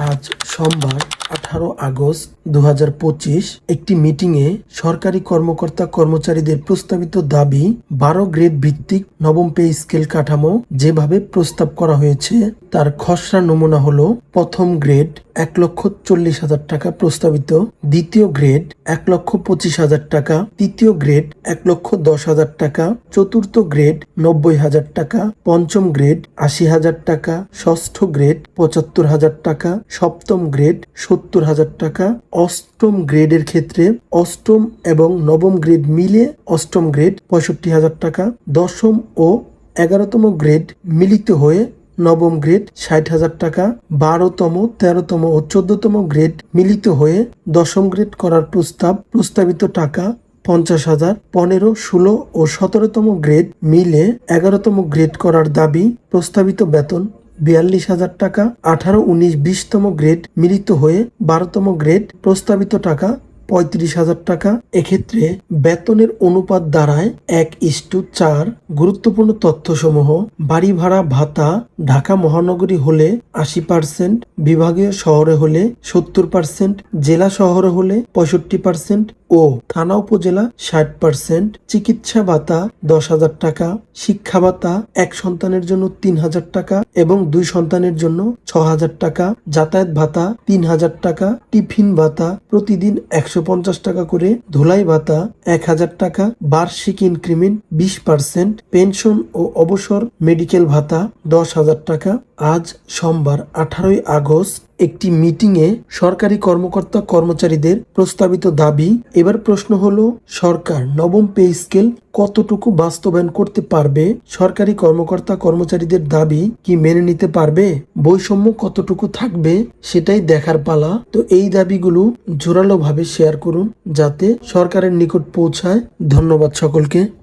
আজ সোমবার আঠারো আগস্ট দু হাজার পঁচিশ একটি মিটিংয়ে সরকারি কর্মকর্তা কর্মচারীদের প্রস্তাবিত দাবি, বারো গ্রেড ভিত্তিক নবম পে স্কেল কাঠামো যেভাবে প্রস্তাব করা হয়েছে, তার খসড়া নমুনা হলো প্রথম গ্রেড এক লক্ষ চল্লিশ হাজার টাকা প্রস্তাবিত, দ্বিতীয় গ্রেড এক লক্ষ পঁচিশ হাজার টাকা, তৃতীয় গ্রেড এক লক্ষ দশ হাজার টাকা, চতুর্থ গ্রেড নব্বই হাজার টাকা, পঞ্চম গ্রেড আশি হাজার টাকা, ষষ্ঠ গ্রেড পঁচাত্তর হাজার টাকা, সপ্তম গ্রেড সত্তর হাজার টাকা অষ্টম গ্রেডের ক্ষেত্রে অষ্টম এবং নবম গ্রেড মিলে অষ্টম গ্রেড পঁয়ষট্টি হাজার টাকা, দশম ও এগারোতম গ্রেড মিলিত হয়ে নবম গ্রেড ষাট হাজার টাকা, বারোতম, তেরোতম ও চোদ্দতম গ্রেড মিলিত হয়ে দশম গ্রেড করার প্রস্তাব প্রস্তাবিত টাকা পঞ্চাশ হাজার, পনেরো, ষোলো ও সতেরোতম গ্রেড মিলে এগারোতম গ্রেড করার দাবি প্রস্তাবিত বেতন বিয়াল্লিশ হাজার টাকা আঠারো উনিশ বিশতম গ্রেড মিলিত হয়ে বারোতম গ্রেড প্রস্তাবিত টাকা পঁয়ত্রিশ হাজার টাকা। এক্ষেত্রে বেতনের অনুপাত দ্বারায় এক ইস্টু চার গুরুত্বপূর্ণ তথ্যসমূহ বাড়ি ভাড়া ভাতা ঢাকা মহানগরী হলে আশি পার্সেন্ট বিভাগীয় শহরে হলে সত্তর পার্সেন্ট জেলা শহরে হলে পঁয়ষট্টি পার্সেন্ট ও থানা উপজেলা ষাট পার্সেন্ট চিকিৎসা ভাতা দশ হাজার টাকা, শিক্ষা ভাতা এক সন্তানের জন্য তিন হাজার টাকা এবং দুই সন্তানের জন্য ছ হাজার টাকা। যাতায়াত ভাতা তিন হাজার টাকা, টিফিন ভাতা প্রতিদিন একশো পঞ্চাশ টাকা করে, ধুলাই ভাতা এক হাজার টাকা, বার্ষিক ইনক্রিমেন্ট বিশ পার্সেন্ট পেনশন ও অবসর মেডিকেল ভাতা দশ হাজার টাকা আজ সোমবার আঠারোই আগস্ট একটি মিটিংয়ে সরকারি কর্মকর্তা কর্মচারীদের প্রস্তাবিত দাবি, এবার প্রশ্ন হলো, সরকার নবম পে স্কেল কতটুকু বাস্তবায়ন করতে পারবে? সরকারি কর্মকর্তা কর্মচারীদের দাবি কি মেনে নিতে পারবে? বৈষম্য কতটুকু থাকবে? সেটাই দেখার পালা। তো এই দাবিগুলো জোরালোভাবে শেয়ার করুন, যাতে সরকারের নিকট পৌঁছায়। ধন্যবাদ সকলকে।